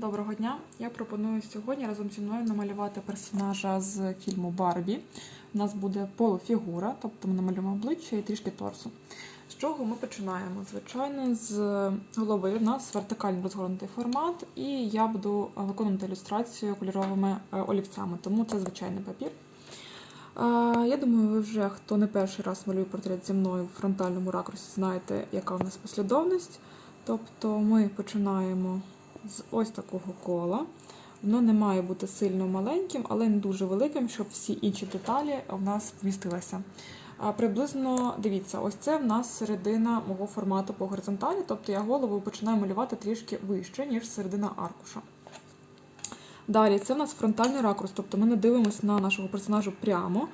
Доброго дня! Я пропоную сьогодні разом зі мною намалювати персонажа з фільму Барбі. У нас буде полуфігура, тобто ми намалюємо обличчя і трішки торсу. З чого ми починаємо? Звичайно, з голови у нас вертикально розгорнутий формат, і я буду виконувати ілюстрацію кольоровими е, олівцями, тому це звичайний папір. Е, Я думаю, ви вже хто не перший раз малює портрет зі мною в фронтальному ракурсі, знаєте, яка в нас послідовність. Тобто ми починаємо з ось такого кола. Воно не має бути сильно маленьким, але не дуже великим, щоб всі інші деталі в нас вмістилися. Приблизно, дивіться, ось це в нас середина мого формату по горизонталі, тобто я голову починаю малювати трішки вище, ніж середина аркуша. Далі, це в нас фронтальний ракурс, тобто ми не дивимося на нашого персонажа прямо,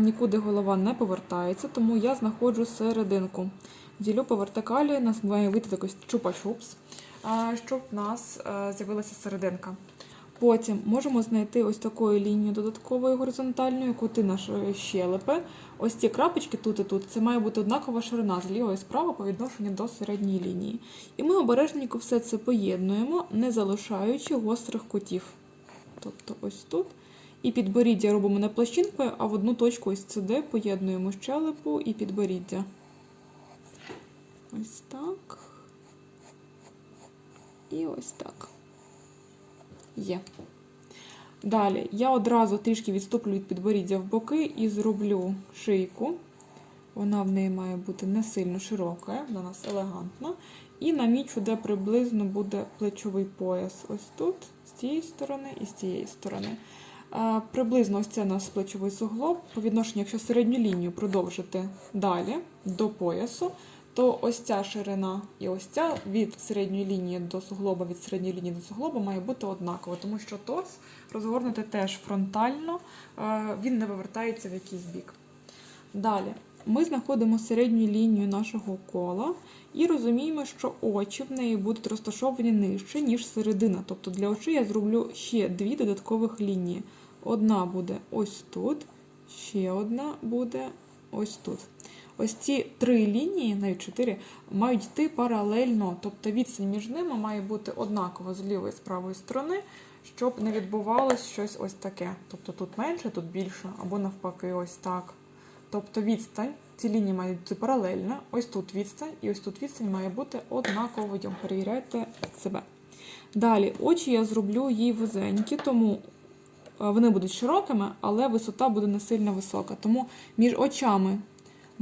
нікуди голова не повертається, тому я знаходжу серединку. Ділю по вертикалі, у нас має вийти якось чупа-чупс, щоб в нас е, з'явилася серединка. Потім можемо знайти ось такою лінією додатковою горизонтальною кути нашої щелепи. Ось ці крапочки тут і тут. Це має бути однакова ширина зліва і справа по відношенню до середньої лінії. І ми обережненько все це поєднуємо, не залишаючи гострих кутів. Тобто ось тут. І підборіддя робимо не площинкою, а в одну точку ось сюди поєднуємо щелепу і підборіддя. Ось так. І ось так. Є. Далі я одразу трішки відступлю від підборіддя в боки і зроблю шийку. Вона в неї має бути не сильно широка, вона у нас елегантна. І намічу, де приблизно буде плечовий пояс. Ось тут, з цієї сторони і з цієї сторони. А, Приблизно ось це у нас плечовий суглоб. По відношенню, якщо середню лінію продовжити далі до поясу, то ось ця ширина і ось ця від середньої лінії до суглоба, від середньої лінії до суглоба має бути однакова, тому що торс розгорнути теж фронтально, е, він не вивертається в якийсь бік. Далі ми знаходимо середню лінію нашого кола і розуміємо, що очі в неї будуть розташовані нижче, ніж середина. Тобто для очей я зроблю ще дві додаткових лінії. Одна буде ось тут, ще одна буде ось тут. Ось ці три лінії, навіть чотири, мають йти паралельно, тобто відстань між ними має бути однакова з лівої і з правої сторони, щоб не відбувалось щось ось таке. Тобто тут менше, тут більше, або навпаки, ось так. Тобто відстань, ці лінії мають бути паралельно, ось тут відстань, і ось тут відстань має бути однаковою. Перевіряйте себе. Далі, очі я зроблю їй вузенькі, тому е, вони будуть широкими, але висота буде не сильно висока. Тому між очами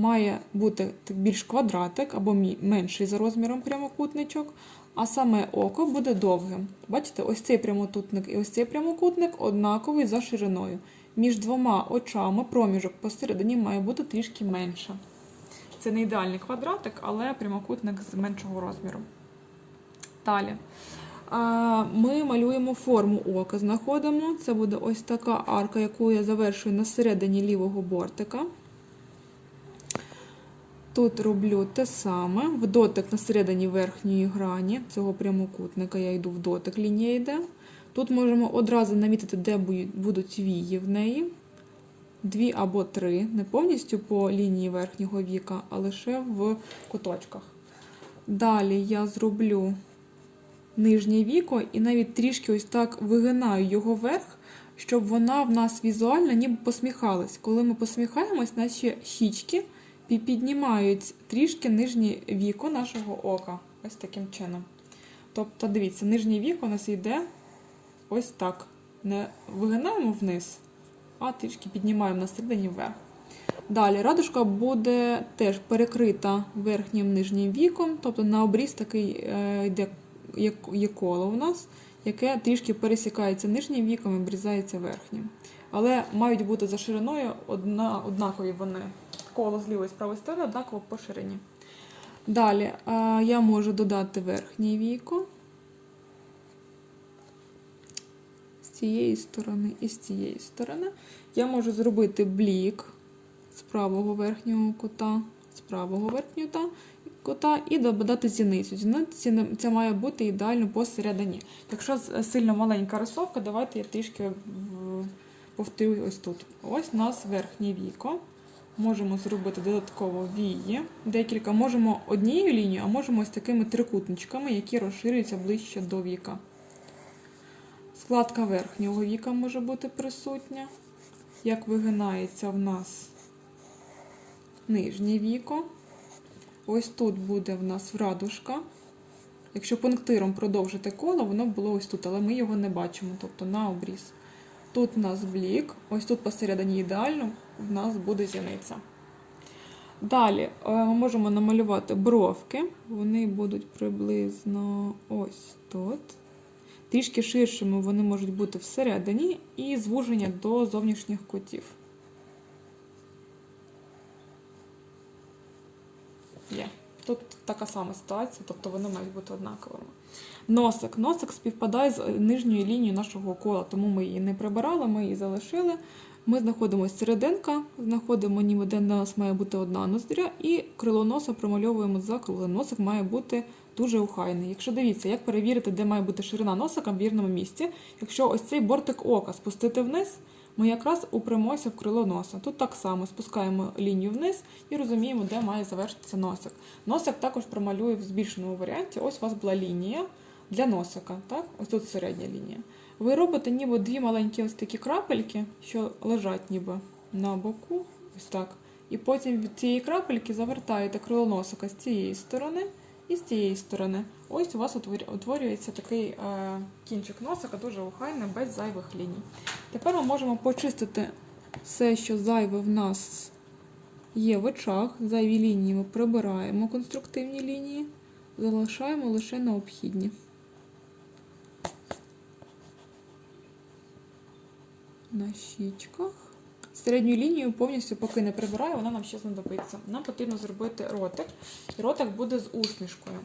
має бути більш квадратик або менший за розміром прямокутничок, а саме око буде довгим. Бачите, ось цей прямокутник і ось цей прямокутник однаковий за шириною. Між двома очами проміжок посередині має бути трішки менше. Це не ідеальний квадратик, але прямокутник з меншого розміру. Далі. Ми малюємо форму ока, знаходимо. Це буде ось така арка, яку я завершую на середині лівого бортика. Тут роблю те саме. В дотик на середині верхньої грані цього прямокутника я йду в дотик, лінія йде. Тут можемо одразу намітити, де будуть вії в неї. Дві або три, не повністю по лінії верхнього віка, а лише в куточках. Далі я зроблю нижнє віко і навіть трішки ось так вигинаю його вверх, щоб вона в нас візуально ніби посміхалась. Коли ми посміхаємось, наші щічки піднімають трішки нижнє віко нашого ока. Ось таким чином. Тобто, дивіться, нижнє віко у нас йде ось так. Не вигинаємо вниз, а трішки піднімаємо на середині вверх. Далі радужка буде теж перекрита верхнім нижнім віком, тобто на обріз такий е, йде є коло у нас, яке трішки пересікається нижнім віком і обрізається верхнім. Але мають бути за шириною одна, однакові вони. Коло з лівої з правої сторони однаково по ширині. Далі я можу додати верхнє віко з цієї сторони і з цієї сторони. Я можу зробити блік з правого верхнього кута, з правого верхнього та- кута і додати зіницю. Зіниця має бути ідеально посередині. Якщо сильно маленька рисовка, давайте я трішки в- ось тут. Ось у нас верхнє віко. Можемо зробити додатково вії. Декілька можемо однією лінією, а можемо ось такими трикутничками, які розширюються ближче до віка. Складка верхнього віка може бути присутня. Як вигинається в нас нижнє віко. Ось тут буде в нас радужка. Якщо пунктиром продовжити коло, воно було ось тут, але ми його не бачимо, тобто на обріз. Тут у нас блік, ось тут посередині ідеально в нас буде зіниця. Далі е, ми можемо намалювати бровки. Вони будуть приблизно ось тут. Трішки ширшими вони можуть бути всередині і звуження до зовнішніх кутів. Є. Тут така сама ситуація, тобто вони мають бути однаковими. Носик. Носик співпадає з нижньою лінією нашого кола, тому ми її не прибирали, ми її залишили. Ми знаходимо серединка, знаходимо ніби де в нас має бути одна ноздря, і крило носа промальовуємо за круглим. Носик має бути дуже охайний. Якщо дивіться, як перевірити, де має бути ширина носика в вірному місці, якщо ось цей бортик ока спустити вниз, ми якраз упремося в крило носа. Тут так само спускаємо лінію вниз і розуміємо, де має завершитися носик. Носик також промалює в збільшеному варіанті. Ось у вас була лінія для носика. Так? Ось тут середня лінія. Ви робите ніби дві маленькі ось такі крапельки, що лежать ніби на боку, ось так. І потім від цієї крапельки завертаєте крило носика з цієї сторони і з цієї сторони. Ось у вас утворюється такий е, кінчик носика, дуже охайний, без зайвих ліній. Тепер ми можемо почистити все, що зайве в нас є в очах. Зайві лінії ми прибираємо конструктивні лінії, залишаємо лише необхідні. На щічках. Середню лінію повністю поки не прибираю, вона нам ще знадобиться. Нам потрібно зробити ротик, і ротик буде з усмішкою.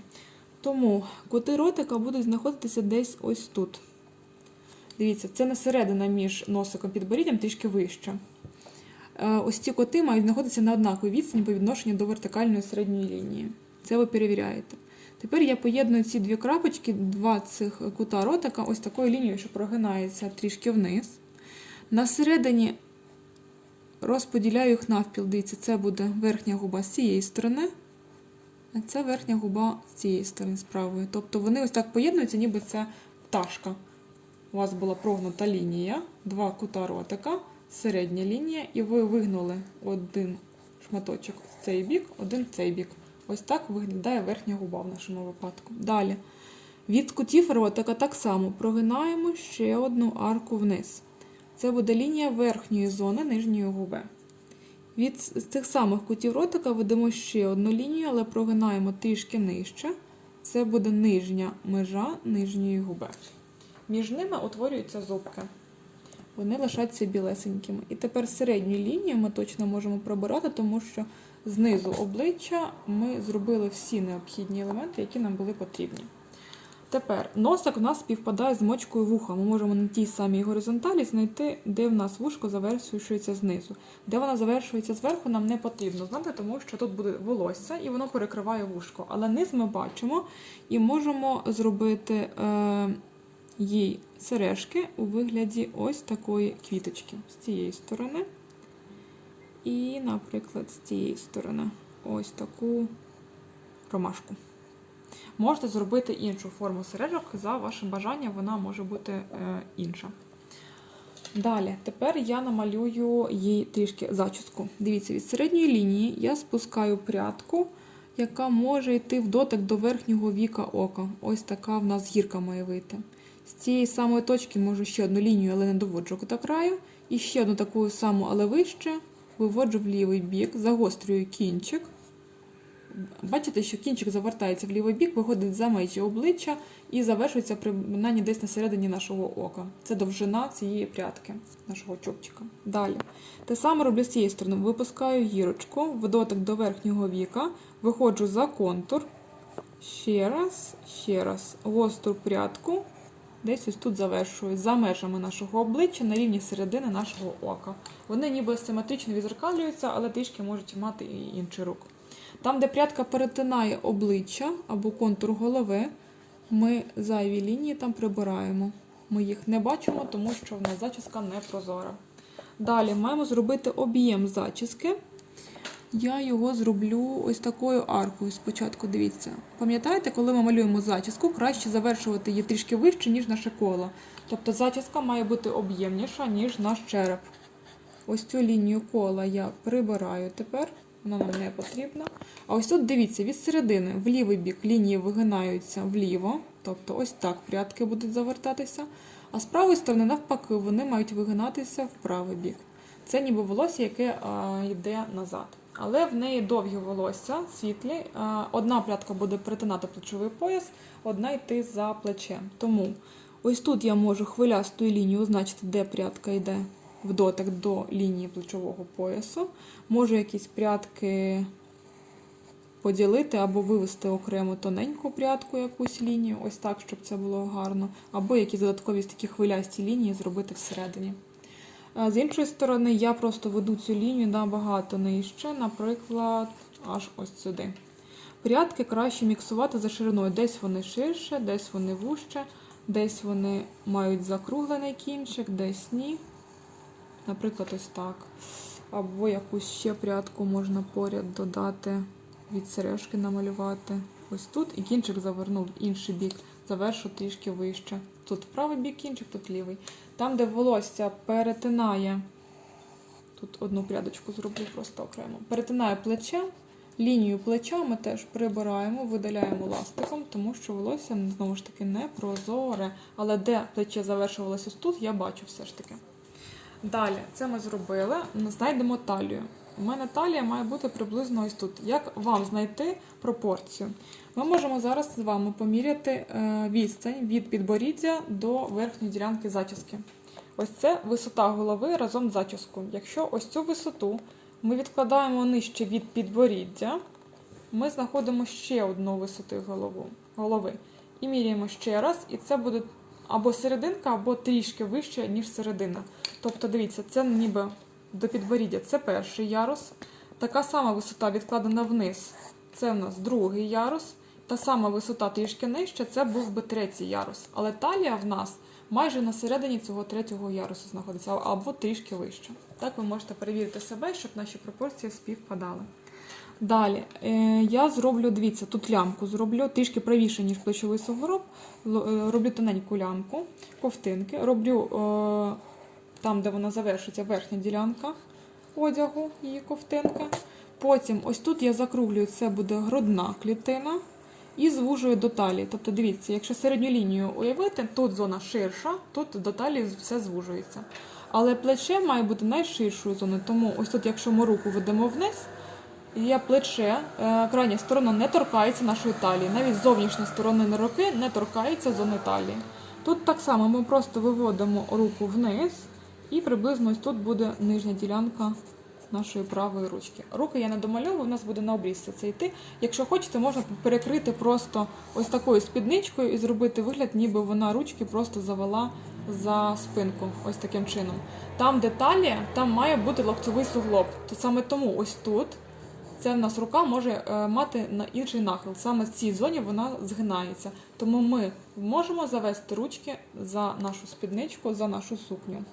Тому кути ротика будуть знаходитися десь ось тут. Дивіться, це не середина між носиком і підборіддям, трішки вище. Е, Ось ці коти мають знаходитися на однаковій відстані по відношенню до вертикальної середньої лінії. Це ви перевіряєте. Тепер я поєдную ці дві крапочки, два цих кута ротика, ось такою лінією, що прогинається трішки вниз. На середині розподіляю їх навпіл. Дивіться, це буде верхня губа з цієї сторони, а це верхня губа з цієї сторони з правої. Тобто вони ось так поєднуються, ніби це пташка. У вас була прогнута лінія, два кута ротика, середня лінія, і ви вигнули один шматочок в цей бік, один в цей бік. Ось так виглядає верхня губа в нашому випадку. Далі. Від кутів ротика так само прогинаємо ще одну арку вниз. Це буде лінія верхньої зони нижньої губи. Від цих самих кутів ротика ведемо ще одну лінію, але прогинаємо трішки нижче. Це буде нижня межа нижньої губи. Між ними утворюються зубки. Вони лишаться білесенькими. І тепер середню лінію ми точно можемо пробирати, тому що знизу обличчя ми зробили всі необхідні елементи, які нам були потрібні. Тепер носик у нас співпадає з мочкою вуха. Ми можемо на тій самій горизонталі знайти, де в нас вушко завершується знизу. Де вона завершується зверху, нам не потрібно знати, тому що тут буде волосся і воно перекриває вушко. Але низ ми бачимо і можемо зробити е, їй сережки у вигляді ось такої квіточки з цієї сторони. І, наприклад, з цієї сторони ось таку ромашку. Можете зробити іншу форму сережок за вашим бажанням, вона може бути е, інша. Далі, тепер я намалюю їй трішки зачіску. Дивіться, від середньої лінії я спускаю прядку, яка може йти в дотик до верхнього віка ока. Ось така в нас гірка має вийти. З цієї самої точки можу ще одну лінію, але не доводжу до краю. І ще одну таку саму, але вище, виводжу в лівий бік, загострюю кінчик. Бачите, що кінчик завертається в лівий бік, виходить за межі обличчя і завершується принаймні десь на середині нашого ока. Це довжина цієї прядки, нашого чубчика. Далі. Те саме роблю з цієї сторони. Випускаю гірочку, в дотик до верхнього віка, виходжу за контур. Ще раз, ще раз. Гостру прядку. Десь ось тут завершую за межами нашого обличчя на рівні середини нашого ока. Вони ніби симетрично відзеркалюються, але трішки можуть мати і інший рух. Там, де прядка перетинає обличчя або контур голови, ми зайві лінії там прибираємо. Ми їх не бачимо, тому що в нас зачіска не прозора. Далі маємо зробити об'єм зачіски. я його зроблю ось такою аркою спочатку. Дивіться. Пам'ятаєте, коли ми малюємо зачіску, краще завершувати її трішки вище, ніж наше коло. Тобто зачіска має бути об'ємніша, ніж наш череп. Ось цю лінію кола я прибираю тепер, вона нам не потрібна. А ось тут дивіться, від середини в лівий бік лінії вигинаються вліво, тобто ось так прядки будуть завертатися. А з правої сторони, навпаки, вони мають вигинатися в правий бік. Це ніби волосся, яке а, йде назад. Але в неї довгі волосся, світлі. А, одна прядка буде перетинати плечовий пояс, одна йти за плечем. Тому ось тут я можу хвилястою лінією означити, де прядка йде в дотик до лінії плечового поясу. Можу якісь прядки поділити або вивести окремо тоненьку прядку, якусь лінію, ось так, щоб це було гарно, або якісь додаткові такі хвилясті лінії зробити всередині. З іншої сторони, я просто веду цю лінію набагато нижче, наприклад, аж ось сюди. Прядки краще міксувати за шириною. Десь вони ширше, десь вони вужче, десь вони мають закруглений кінчик, десь ні. Наприклад, ось так. Або якусь ще прядку можна поряд додати, від сережки намалювати. Ось тут і кінчик завернув інший бік, завершу трішки вище. Тут правий бік кінчик, тут лівий. Там, де волосся перетинає, тут одну прядочку зроблю просто окремо. Перетинає плече, лінію плеча ми теж прибираємо, видаляємо ластиком, тому що волосся знову ж таки не прозоре. Але де плече завершувалося тут, я бачу все ж таки. Далі, це ми зробили. Знайдемо талію. У мене талія має бути приблизно ось тут. Як вам знайти пропорцію? Ми можемо зараз з вами поміряти е, відстань від підборіддя до верхньої ділянки зачіски. Ось це висота голови разом з зачіскою. Якщо ось цю висоту ми відкладаємо нижче від підборіддя, ми знаходимо ще одну висоту голови. І міряємо ще раз, і це буде або серединка, або трішки вище, ніж середина. Тобто, дивіться, це ніби до підборіддя це перший ярус. Така сама висота відкладена вниз. Це в нас другий ярус. Та сама висота трішки нижче, це був би третій ярус. Але талія в нас майже на середині цього третього ярусу знаходиться, або трішки вище. Так ви можете перевірити себе, щоб наші пропорції співпадали. Далі е, я зроблю, дивіться, тут лямку зроблю трішки правіше, ніж плечовий сугороб. Е, Роблю тоненьку лямку, ковтинки. Роблю е, там, де вона завершиться, верхня ділянка одягу, її ковтинка. Потім, ось тут я закруглюю, це буде грудна клітина. І звужую до талії. Тобто, дивіться, якщо середню лінію уявити, тут зона ширша, тут до талії все звужується. Але плече має бути найширшою зоною. Тому ось тут, якщо ми руку ведемо вниз, є плече, е, крайня сторона не торкається нашої талії. Навіть зовнішня сторона руки не торкається зони талії. Тут так само ми просто виводимо руку вниз, і приблизно ось тут буде нижня ділянка нашої правої ручки. Руки я не домальовую, у нас буде на обрізці це йти. Якщо хочете, можна перекрити просто ось такою спідничкою і зробити вигляд, ніби вона ручки просто завела за спинку, ось таким чином. Там, де талія, там має бути локтєвий суглоб. То саме тому ось тут це в нас рука може е, мати на інший нахил. Саме в цій зоні вона згинається. Тому ми можемо завести ручки за нашу спідничку, за нашу сукню.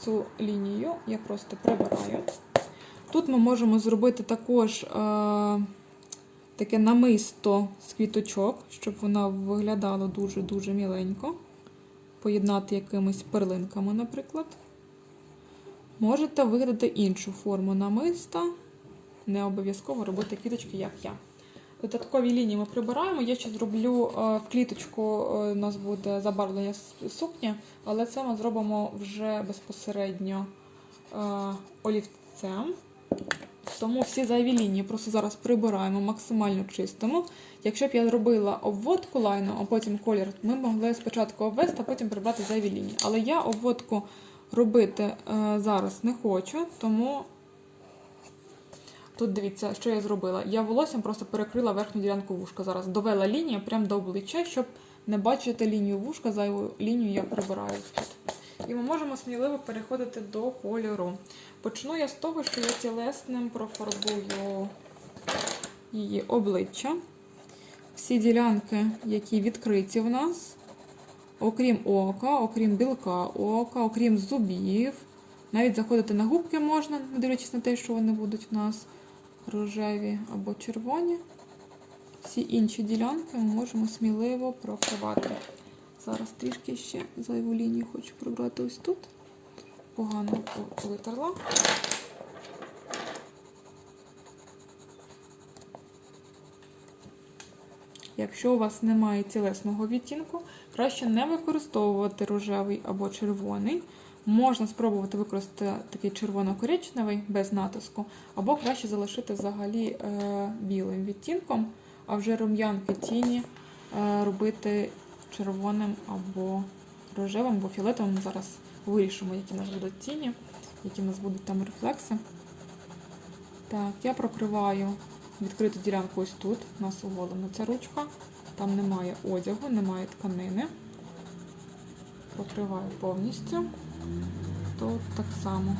Цю лінію я просто прибираю. Тут ми можемо зробити також е, таке намисто з квіточок, щоб воно виглядало дуже-дуже міленько. Поєднати якимись перлинками, наприклад. Можете вигадати іншу форму намиста. Не обов'язково робити квіточки, як я. Додаткові лінії ми прибираємо. Я ще зроблю е, в кліточку, е, у нас буде забарвлення сукні, але це ми зробимо вже безпосередньо е, олівцем. Тому всі зайві лінії просто зараз прибираємо, максимально чистимо. Якщо б я зробила обводку лайну, а потім колір, ми могли спочатку обвести, а потім прибрати зайві лінії. Але я обводку робити зараз не хочу, тому Тут дивіться, що я зробила. Я волоссям просто перекрила верхню ділянку вушка. Зараз довела лінію прямо до обличчя, щоб не бачити лінію вушка, зайву лінію я прибираю тут. І ми можемо сміливо переходити до кольору. Почну я з того, що я тілесним профарбую її обличчя. Всі ділянки, які відкриті в нас, окрім ока, окрім білка ока, окрім зубів, Навіть заходити на губки можна, не дивлячись на те, що вони будуть у нас рожеві або червоні. Всі інші ділянки ми можемо сміливо прокривати. Зараз трішки ще зайву лінію хочу прибрати ось тут. Погано витерла. Якщо у вас немає цілесного відтінку, краще не використовувати рожевий або червоний. Можна спробувати використати такий червоно-коричневий без натиску, або краще залишити взагалі е, білим відтінком, а вже рум'янки тіні е, робити червоним або рожевим, або фіолетовим. Зараз вирішимо, які у нас будуть тіні, які у нас будуть там рефлекси. Так, я прокриваю відкриту ділянку ось тут. У нас оголена ця ручка. Там немає одягу, немає тканини. Прокриваю повністю. Тут так само.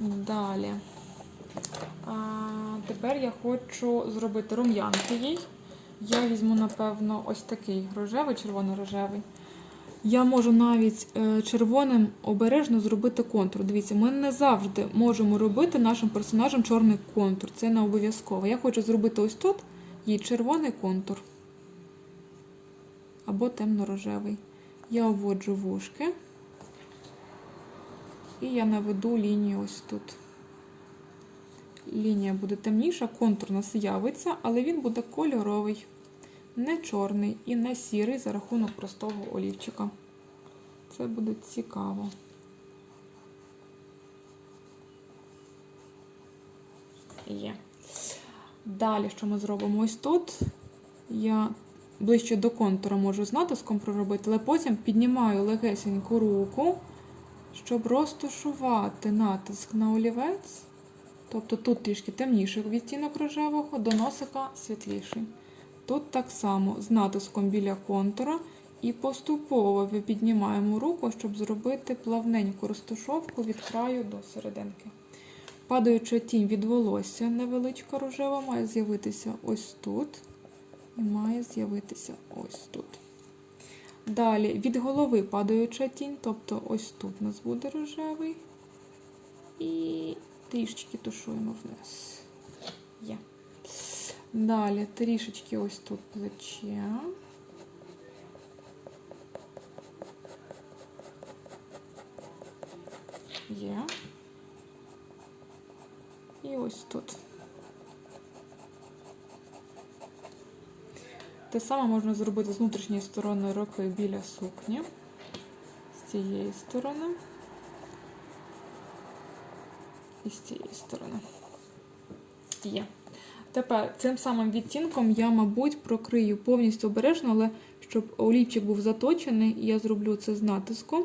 Далі. А, тепер я хочу зробити рум'янки їй. Я візьму, напевно, ось такий рожевий, червоно-рожевий. Я можу навіть е, червоним обережно зробити контур. Дивіться, ми не завжди можемо робити нашим персонажем чорний контур. Це не обов'язково. Я хочу зробити ось тут їй червоний контур. Або темно-рожевий. Я обводжу вушки. І я наведу лінію ось тут. Лінія буде темніша, контур у нас з'явиться, але він буде кольоровий, не чорний і не сірий за рахунок простого олівчика. Це буде цікаво. Є. Далі, що ми зробимо ось тут? Я ближче до контура можу з натиском проробити, але потім піднімаю легесеньку руку, щоб розташувати натиск на олівець. Тобто тут трішки темніший відтінок рожевого, до носика світліший. Тут так само з натиском біля контура і поступово піднімаємо руку, щоб зробити плавненьку розташовку від краю до серединки. Падаюча тінь від волосся невеличка рожева, має з'явитися ось тут. І має з'явитися ось тут. Далі від голови падаюча тінь, тобто ось тут у нас буде рожевий. І трішечки тушуємо вниз. Є. Далі трішечки ось тут плече. Є. І ось тут. Те саме можна зробити з внутрішньої сторони руки біля сукні, з цієї сторони і з цієї сторони. Є. Тепер цим самим відтінком я, мабуть, прокрию повністю обережно, але щоб олівчик був заточений, я зроблю це з натиском,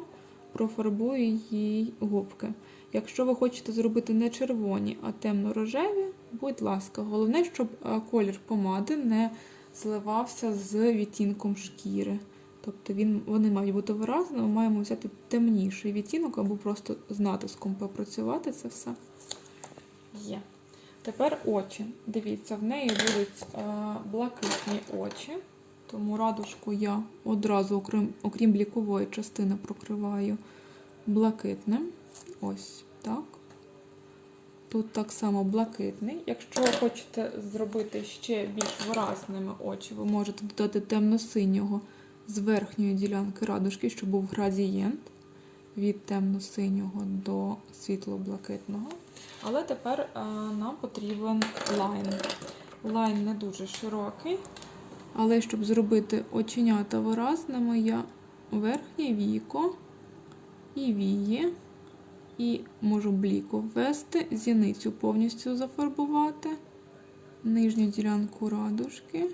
профарбую їй губки. Якщо ви хочете зробити не червоні, а темно-рожеві, будь ласка, головне, щоб е, колір помади не зливався з відтінком шкіри. Тобто він, вони мають бути виразними, маємо взяти темніший відтінок або просто з натиском попрацювати це все. Тепер очі. Дивіться, в неї будуть е, блакитні очі, тому радужку я одразу, окрім, окрім блікової частини, прокриваю блакитним. Ось так. Тут так само блакитний. Якщо хочете зробити ще більш виразними очі, ви можете додати темно-синього з верхньої ділянки радужки, щоб був градієнт від темно-синього до світло-блакитного. Але тепер е, нам потрібен лайн. Лайн не дуже широкий, але щоб зробити оченята виразними, я верхнє віко і вії, і можу бліку ввести, зіницю повністю зафарбувати, нижню ділянку радужки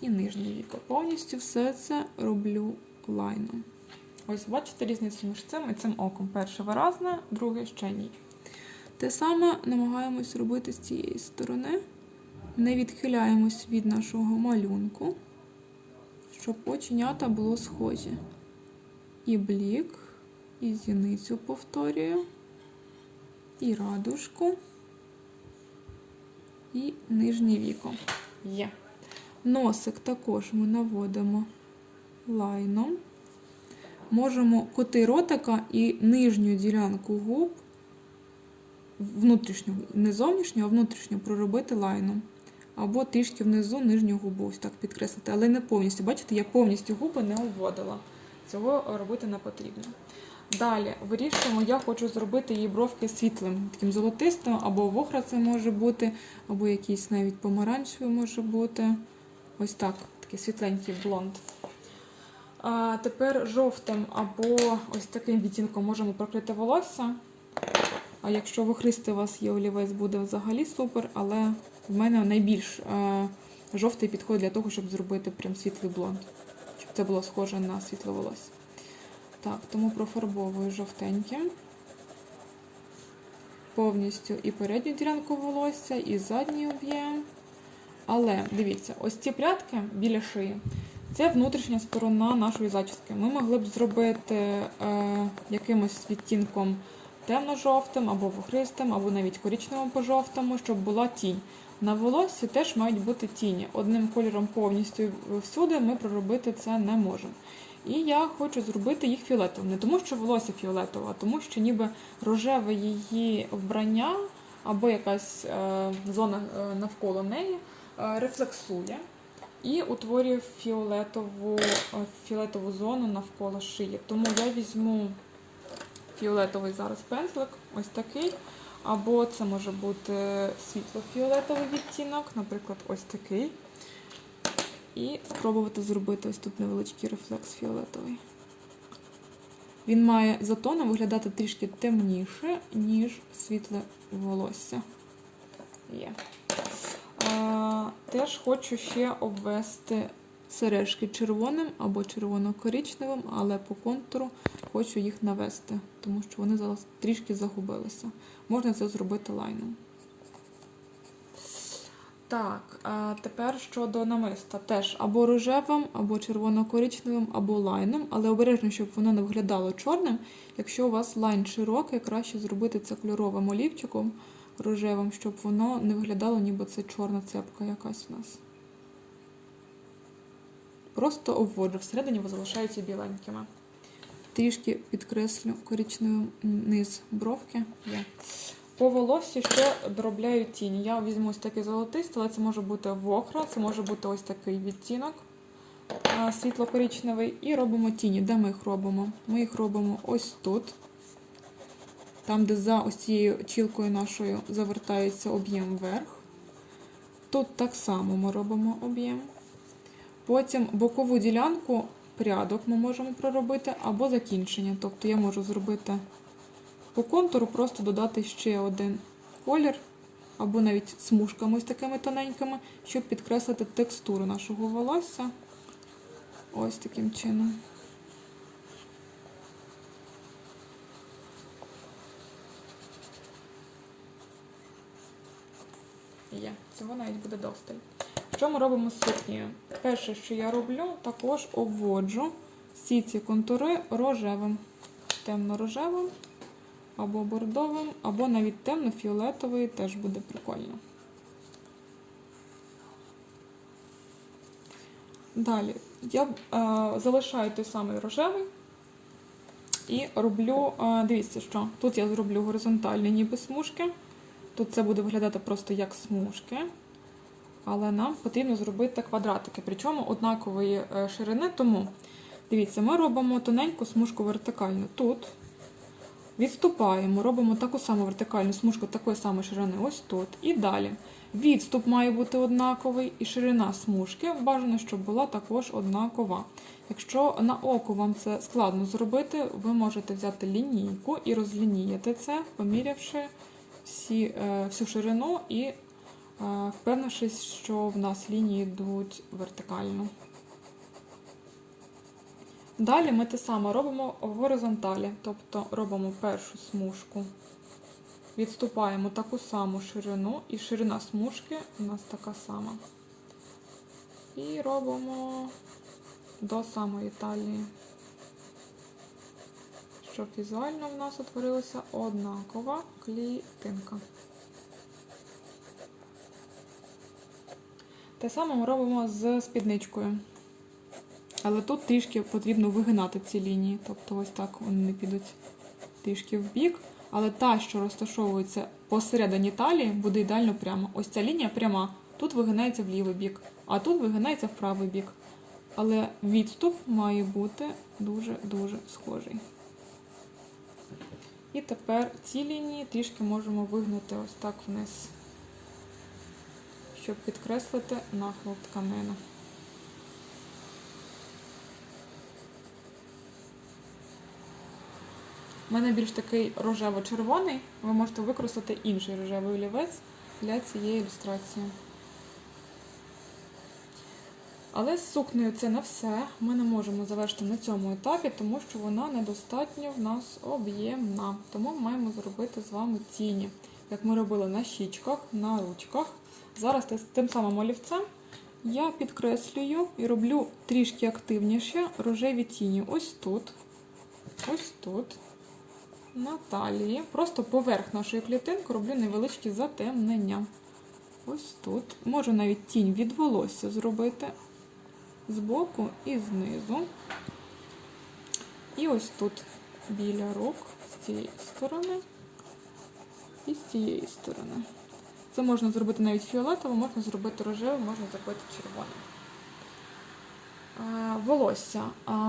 і нижнє віко. Повністю все це роблю лайном. Ось, бачите різницю між цим і цим оком. Перше виразне, друге ще ні. Те саме намагаємось робити з цієї сторони. Не відхиляємось від нашого малюнку, щоб оченята було схожі. І блік, і зіницю повторюю, і радужку, і нижнє віко. Є. Носик також ми наводимо лайном. Можемо коти ротика і нижню ділянку губ, внутрішню, не зовнішню, а внутрішню проробити лайном. Або трішки внизу нижню губу ось так підкреслити, але не повністю. Бачите, я повністю губи не обводила. Цього робити не потрібно. Далі вирішуємо, я хочу зробити її бровки світлим, таким золотистим, або вохра це може бути, або якийсь навіть помаранчевий може бути. Ось так, такий світленький блонд. А тепер жовтим або ось таким відтінком можемо прокрити волосся. А якщо вохристий у вас є олівець, буде взагалі супер, але в мене найбільш е, жовтий підходить для того, щоб зробити прям світлий блонд, щоб це було схоже на світле волосся. Так, тому профарбовую жовтеньким. Повністю і передню ділянку волосся, і задній об'єм. Але дивіться, ось ці прядки біля шиї це внутрішня сторона нашої зачіски. Ми могли б зробити е, якимось відтінком темно-жовтим, або вохристим, або навіть коричневим по жовтому, щоб була тінь. На волоссі теж мають бути тіні. Одним кольором повністю всюди ми проробити це не можемо. І я хочу зробити їх фіолетовим. Не тому, що волосся фіолетове, а тому, що ніби рожеве її вбрання або якась е, зона е, навколо неї е, рефлексує і утворює фіолетову, е, фіолетову зону навколо шиї. Тому я візьму фіолетовий зараз пензлик, ось такий. Або це може бути світло-фіолетовий відтінок, наприклад, ось такий. І спробувати зробити ось тут невеличкий рефлекс фіолетовий. Він має за тоном виглядати трішки темніше, ніж світле волосся. Є. А, теж хочу ще обвести сережки червоним або червоно-коричневим, але по контуру хочу їх навести, тому що вони зараз трішки загубилися. Можна це зробити лайном. Так, а тепер щодо намиста. Теж або рожевим, або червоно-коричневим, або лайном, але обережно, щоб воно не виглядало чорним. Якщо у вас лайн широкий, краще зробити це кольоровим олівчиком рожевим, щоб воно не виглядало, ніби це чорна цепка якась у нас. Просто обводжу, всередині вони залишаються біленькими. Трішки підкреслю коричневим низ бровки. По волоссі ще доробляю тінь. Я візьму ось такий золотистий, але це може бути вохра, це може бути ось такий відтінок світло-коричневий. І робимо тіні. Де ми їх робимо? Ми їх робимо ось тут. Там, де за ось цією чілкою нашою завертається об'єм вверх. Тут так само ми робимо об'єм. Потім бокову ділянку прядок ми можемо проробити або закінчення. Тобто я можу зробити по контуру, просто додати ще один колір, або навіть смужками ось такими тоненькими, щоб підкреслити текстуру нашого волосся. Ось таким чином. Є, цього навіть буде досталь. Що ми робимо з сукнею? Перше, що я роблю, також обводжу всі ці контури рожевим, темно-рожевим, або бордовим, або навіть темно-фіолетовий, теж буде прикольно. Далі я е, залишаю той самий рожевий і роблю, е, дивіться, що тут я зроблю горизонтальні ніби смужки. Тут це буде виглядати просто як смужки. Але нам потрібно зробити квадратики, причому однакової е, ширини. Тому, дивіться, ми робимо тоненьку смужку вертикальну. Тут відступаємо, робимо таку саму вертикальну смужку такої самої ширини, ось тут. І далі. Відступ має бути однаковий, і ширина смужки бажано, щоб була також однакова. Якщо на око вам це складно зробити, ви можете взяти лінійку і розлініяти це, помірявши всі, е, всю ширину і е, впевнившись, що в нас лінії йдуть вертикально. Далі ми те саме робимо в горизонталі, тобто робимо першу смужку, відступаємо таку саму ширину, і ширина смужки у нас така сама. І робимо до самої талії, щоб візуально в нас утворилася однакова клітинка. Те саме ми робимо з спідничкою. Але тут трішки потрібно вигинати ці лінії. Тобто ось так вони не підуть трішки в бік. Але та, що розташовується посередині талії, буде ідеально прямо. Ось ця лінія пряма. Тут вигинається в лівий бік, а тут вигинається в правий бік. Але відступ має бути дуже-дуже схожий. І тепер ці лінії трішки можемо вигнути ось так вниз, щоб підкреслити нахил тканини. У мене більш такий рожево-червоний. Ви можете використати інший рожевий олівець для цієї ілюстрації. Але з сукнею це не все. Ми не можемо завершити на цьому етапі, тому що вона недостатньо в нас об'ємна. Тому маємо зробити з вами тіні, як ми робили на щічках, на ручках. Зараз тим самим олівцем я підкреслюю і роблю трішки активніше рожеві тіні. Ось тут, ось тут, на талії. Просто поверх нашої клітинки роблю невеличкі затемнення. Ось тут. Можу навіть тінь від волосся зробити збоку і знизу. І ось тут біля рук з цієї сторони і з цієї сторони. Це можна зробити навіть фіолетово, можна зробити рожевим, можна зробити червоним. Е, Волосся.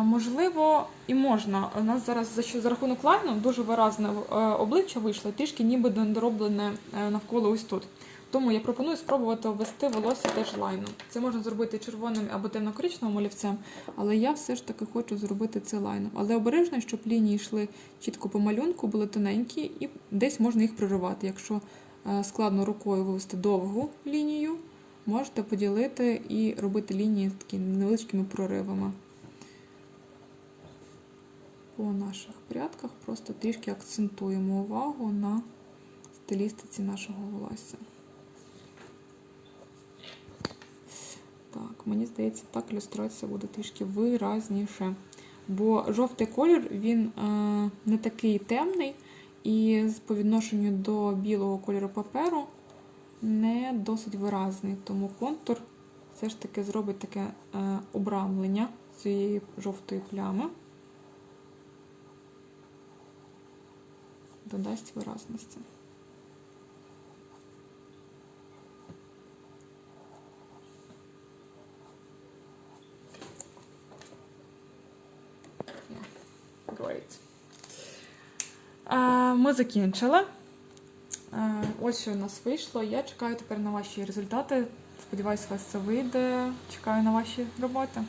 Можливо, і можна. У нас зараз за, рахунок лайну дуже виразне е, обличчя вийшло, трішки ніби недороблене е, навколо ось тут. Тому я пропоную спробувати ввести волосся теж лайном. Це можна зробити червоним або темно-коричневим олівцем, але я все ж таки хочу зробити це лайном. Але обережно, щоб лінії йшли чітко по малюнку, були тоненькі, і десь можна їх проривати. Якщо е, складно рукою вивести довгу лінію, можете поділити і робити лінії такими невеличкими проривами. По наших прядках просто трішки акцентуємо увагу на стилістиці нашого волосся. Так, мені здається, так ілюстрація буде трішки виразніше. Бо жовтий колір він е, не такий темний, і по відношенню до білого кольору паперу не досить виразний. Тому контур все ж таки зробить таке е, обрамлення цієї жовтої плями. Додасть виразності. Great. Е, Ми закінчили. Е, Ось що у нас вийшло. Я чекаю тепер на ваші результати. Сподіваюсь, у вас це вийде. Чекаю на ваші роботи.